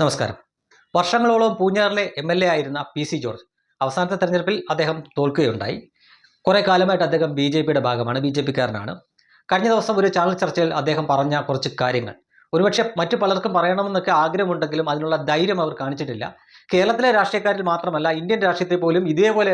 നമസ്കാരം. വർഷങ്ങളോളം പൂഞ്ഞാറിലെ എം എൽ എ ആയിരുന്ന പി സി ജോർജ് അവസാനത്തെ തെരഞ്ഞെടുപ്പിൽ അദ്ദേഹം തോൽക്കുകയുണ്ടായി. കുറേ കാലമായിട്ട് അദ്ദേഹം ബി ജെ പിയുടെ ഭാഗമാണ് ബി ജെ പിക്കാരനാണ് കഴിഞ്ഞ ദിവസം ഒരു ചാനൽ ചർച്ചയിൽ അദ്ദേഹം പറഞ്ഞ കുറച്ച് കാര്യങ്ങൾ. ഒരുപക്ഷെ മറ്റു പലർക്കും പറയണമെന്നൊക്കെ ആഗ്രഹമുണ്ടെങ്കിലും അതിനുള്ള ധൈര്യം അവർ കാണിച്ചിട്ടില്ല. കേരളത്തിലെ രാഷ്ട്രീയക്കാരിൽ മാത്രമല്ല ഇന്ത്യൻ രാഷ്ട്രീയത്തിൽ പോലും ഇതേപോലെ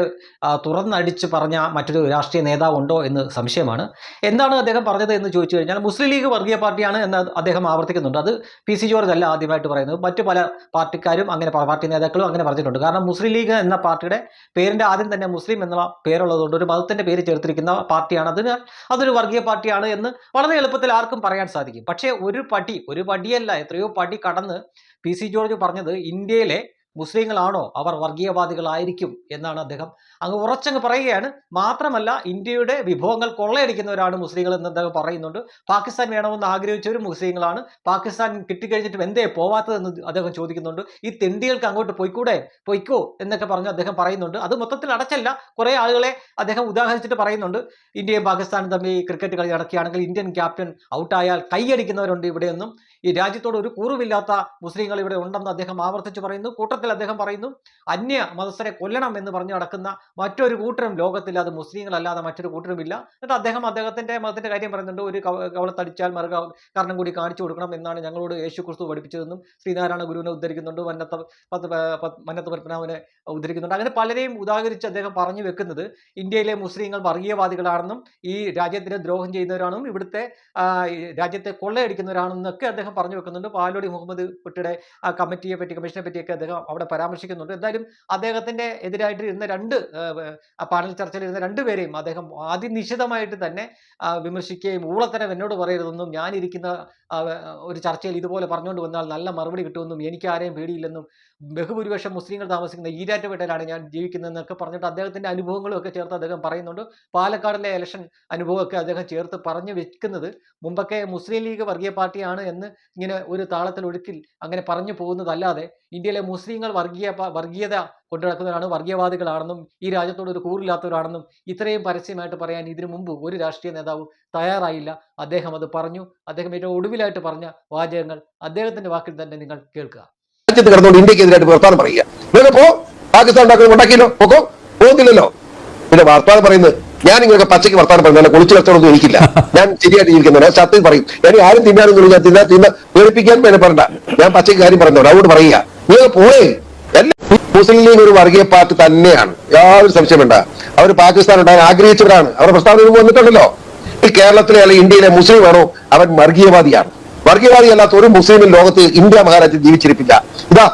തുറന്നടിച്ച് പറഞ്ഞ മറ്റൊരു രാഷ്ട്രീയ നേതാവ് ഉണ്ടോ എന്ന് സംശയമാണ്. എന്താണ് അദ്ദേഹം പറഞ്ഞത് എന്ന് ചോദിച്ചു കഴിഞ്ഞാൽ മുസ്ലിം ലീഗ് വർഗീയ പാർട്ടിയാണ് എന്ന് അദ്ദേഹം ആവർത്തിക്കുന്നുണ്ട്. അത് പി. സി. ജോർജ് അല്ല ആദ്യമായിട്ട് പറയുന്നത്. മറ്റു പല പാർട്ടിക്കാരും അങ്ങനെ പാർട്ടി നേതാക്കളും അങ്ങനെ പറഞ്ഞിട്ടുണ്ട്. കാരണം മുസ്ലിം ലീഗ് എന്ന പാർട്ടിയുടെ പേരിന്റെ ആദ്യം തന്നെ മുസ്ലിം എന്ന പേരുള്ളതുകൊണ്ട് ഒരു മതത്തിന്റെ പേര് ചേർത്തിരിക്കുന്ന പാർട്ടിയാണ്. അതിന് അതൊരു വർഗീയ പാർട്ടിയാണ് എന്ന് വളരെ എളുപ്പത്തിൽ ആർക്കും പറയാൻ സാധിക്കും. പക്ഷേ ഒരു പടി ഒരു പടിയല്ല എത്രയോ പടി കടന്ന് പി. സി. ജോർജ് പറഞ്ഞത് ഇന്ത്യയിലെ മുസ്ലിങ്ങളാണോ? അവർ വർഗീയവാദികളായിരിക്കും എന്നാണ് അദ്ദേഹം അങ്ങ് ഉറച്ചങ്ങ് പറയുകയാണ്. മാത്രമല്ല ഇന്ത്യയുടെ വിഭവങ്ങൾ കൊള്ളയടിക്കുന്നവരാണ് മുസ്ലിങ്ങൾ എന്ന് അദ്ദേഹം പറയുന്നുണ്ട്. പാകിസ്ഥാൻ വേണമെന്ന് ആഗ്രഹിച്ചവരും മുസ്ലിങ്ങളാണ്. പാകിസ്ഥാൻ കിട്ടിക്കഴിഞ്ഞിട്ട് എന്തേ പോവാത്തതെന്ന് അദ്ദേഹം ചോദിക്കുന്നുണ്ട്. ഈ തെണ്ടികൾക്ക് അങ്ങോട്ട് പോയിക്കൂടെ? പൊയ്ക്കോ? എന്നൊക്കെ പറഞ്ഞ് അദ്ദേഹം പറയുന്നുണ്ട്. അത് മൊത്തത്തിൽ അടച്ചല്ല. കുറേ ആളുകളെ അദ്ദേഹം ഉദാഹരിച്ചിട്ട് പറയുന്നുണ്ട്. ഇന്ത്യയും പാകിസ്ഥാനും തമ്മിൽ ക്രിക്കറ്റ് കളി നടക്കുകയാണെങ്കിൽ ഇന്ത്യൻ ക്യാപ്റ്റൻ ഔട്ടായാൽ കൈയടിക്കുന്നവരുണ്ട് ഇവിടെയൊന്നും. ഈ രാജ്യത്തോട് ഒരു കൂറുമില്ലാത്ത മുസ്ലിങ്ങൾ ഇവിടെ ഉണ്ടെന്ന് അദ്ദേഹം ആവർത്തിച്ച് പറയുന്നു. കൂട്ടത്തിൽ അദ്ദേഹം പറയുന്നു അന്യ മതസ്ഥരെ കൊല്ലണം എന്ന് പറഞ്ഞു നടക്കുന്ന മറ്റൊരു കൂട്ടരും ലോകത്തിൽ അത് മുസ്ലിങ്ങളല്ലാതെ മറ്റൊരു കൂട്ടരുമില്ല. എന്നിട്ട് അദ്ദേഹം അദ്ദേഹത്തിന്റെ മതത്തിന്റെ കാര്യം പറയുന്നുണ്ട് ഒരു കവ- കവളത്തടിച്ചാൽ മറുക കാരണം കൂടി കാണിച്ചു കൊടുക്കണം എന്നാണ് ഞങ്ങളോട് യേശു ക്രിസ്തു പഠിപ്പിച്ചതെന്നും ശ്രീനാരായണ ഗുരുവിനെ ഉദ്ധരിക്കുന്നുണ്ട് മന്നത്ത പത്ത് മന്നത്ത് പത്മനാഭനെ ഉദ്ധരിക്കുന്നുണ്ട്. അങ്ങനെ പലരെയും ഉദാഹരിച്ച് അദ്ദേഹം പറഞ്ഞു വെക്കുന്നത് ഇന്ത്യയിലെ മുസ്ലിങ്ങൾ വർഗീയവാദികളാണെന്നും ഈ രാജ്യത്തിനെ ദ്രോഹം ചെയ്യുന്നവരാണെന്നും ഇവിടുത്തെ രാജ്യത്തെ കൊള്ളയടിക്കുന്നവരാണെന്നൊക്കെ അദ്ദേഹം പറഞ്ഞു വെക്കുന്നുണ്ട്. പാലോടി മുഹമ്മദ് കുട്ടിയുടെ ആ കമ്മിറ്റിയെ പറ്റി കമ്മീഷനെ പറ്റിയൊക്കെ അദ്ദേഹം അവിടെ പരാമർശിക്കുന്നുണ്ട്. എന്തായാലും അദ്ദേഹത്തിന്റെ എതിരായിട്ട് ഇരുന്ന രണ്ട് പാനൽ ചർച്ചയിൽ ഇരുന്ന രണ്ടുപേരെയും അദ്ദേഹം അതിനിശിതമായിട്ട് തന്നെ വിമർശിക്കുകയും ഊളത്തരം എന്നോട് പറയരുതെന്നും ഞാനിരിക്കുന്ന ഇരിക്കുന്ന ഒരു ചർച്ചയിൽ ഇതുപോലെ പറഞ്ഞുകൊണ്ട് വന്നാൽ നല്ല മറുപടി കിട്ടുമെന്നും എനിക്ക് ആരെയും പേടിയില്ലെന്നും ബഹുഭൂരിപക്ഷം മുസ്ലിങ്ങൾ താമസിക്കുന്ന ഈരാറ്റുപേട്ടയിലാണ് ഞാൻ ജീവിക്കുന്നതെന്നൊക്കെ പറഞ്ഞിട്ട് അദ്ദേഹത്തിന്റെ അനുഭവങ്ങളും ഒക്കെ ചേർത്ത് അദ്ദേഹം പറയുന്നുണ്ട്. പാലക്കാടിലെ ഇലക്ഷൻ അനുഭവമൊക്കെ അദ്ദേഹം ചേർത്ത് പറഞ്ഞു വെക്കുന്നത് മുമ്പൊക്കെ മുസ്ലിം ലീഗ് വർഗീയ പാർട്ടിയാണ് എന്ന് ഇങ്ങനെ ഒരു താളത്തിൽ ഒഴുക്കിൽ അങ്ങനെ പറഞ്ഞു പോകുന്നതല്ലാതെ ഇന്ത്യയിലെ മുസ്ലിങ്ങൾ വർഗീയ വർഗീയത കൊണ്ടുനടക്കുന്നവരാണ് വർഗീയവാദികളാണെന്നും ഈ രാജ്യത്തോട് ഒരു കൂറില്ലാത്തവരാണെന്നും ഇത്രയും പരസ്യമായിട്ട് പറയാൻ ഇതിനു മുമ്പ് ഒരു രാഷ്ട്രീയ നേതാവും തയ്യാറായില്ല. അദ്ദേഹം അത് പറഞ്ഞു. അദ്ദേഹം ഏറ്റവും ഒടുവിലായിട്ട് പറഞ്ഞ വാചകങ്ങൾ അദ്ദേഹത്തിന്റെ വാക്കിൽ തന്നെ നിങ്ങൾ കേൾക്കുക. രാജ്യത്ത് കിടന്നുകൊണ്ട് ഇന്ത്യക്കെതിരായിട്ട് വർത്താനം പറയുക. പോ. പാകിസ്ഥാൻ ഉണ്ടാക്കിയല്ലോ പോക്കോ. പോകുന്നില്ലല്ലോ. പിന്നെ വർത്താനം പറയുന്നത് ഞാൻ നിങ്ങൾക്ക് പച്ചയ്ക്ക് വർത്താനം പറയുന്നത് കുളിച്ചു കച്ചവടമൊന്നും എനിക്കില്ല. ഞാൻ ശരിയായിട്ട് ജീവിക്കുന്നുണ്ട് സത്യം പറയും. ഞാൻ ആരും തിന്നാനൊന്നും ഞാൻ തിന്നാ തിന്ന പേടിപ്പിക്കാൻ പറയണ്ട ഞാൻ പച്ചയ്ക്ക് കാര്യം പറയുന്നുണ്ട് അതുകൊണ്ട് പറയുക. നീ പോയി. മുസ്ലിം ലീഗ് ഒരു വർഗീയ പാർട്ടി തന്നെയാണ്. യാതൊരു സംശയം വേണ്ട. അവർ പാകിസ്ഥാൻ ഉണ്ടാകാൻ ആഗ്രഹിച്ചവരാണ്. അവരുടെ പ്രസ്ഥാനം വന്നിട്ടുണ്ടല്ലോ. ഈ കേരളത്തിലെ അല്ലെങ്കിൽ ഇന്ത്യയിലെ മുസ്ലിം ആണോ? അവൻ വർഗീയവാദിയാണ്. വർഗീയവാദി അല്ലാത്ത ഒരു മുസ്ലിം ലോകത്ത് ഇന്ത്യ മഹാരാജ്യം ജീവിച്ചിരിപ്പില്ല. ഇതാ.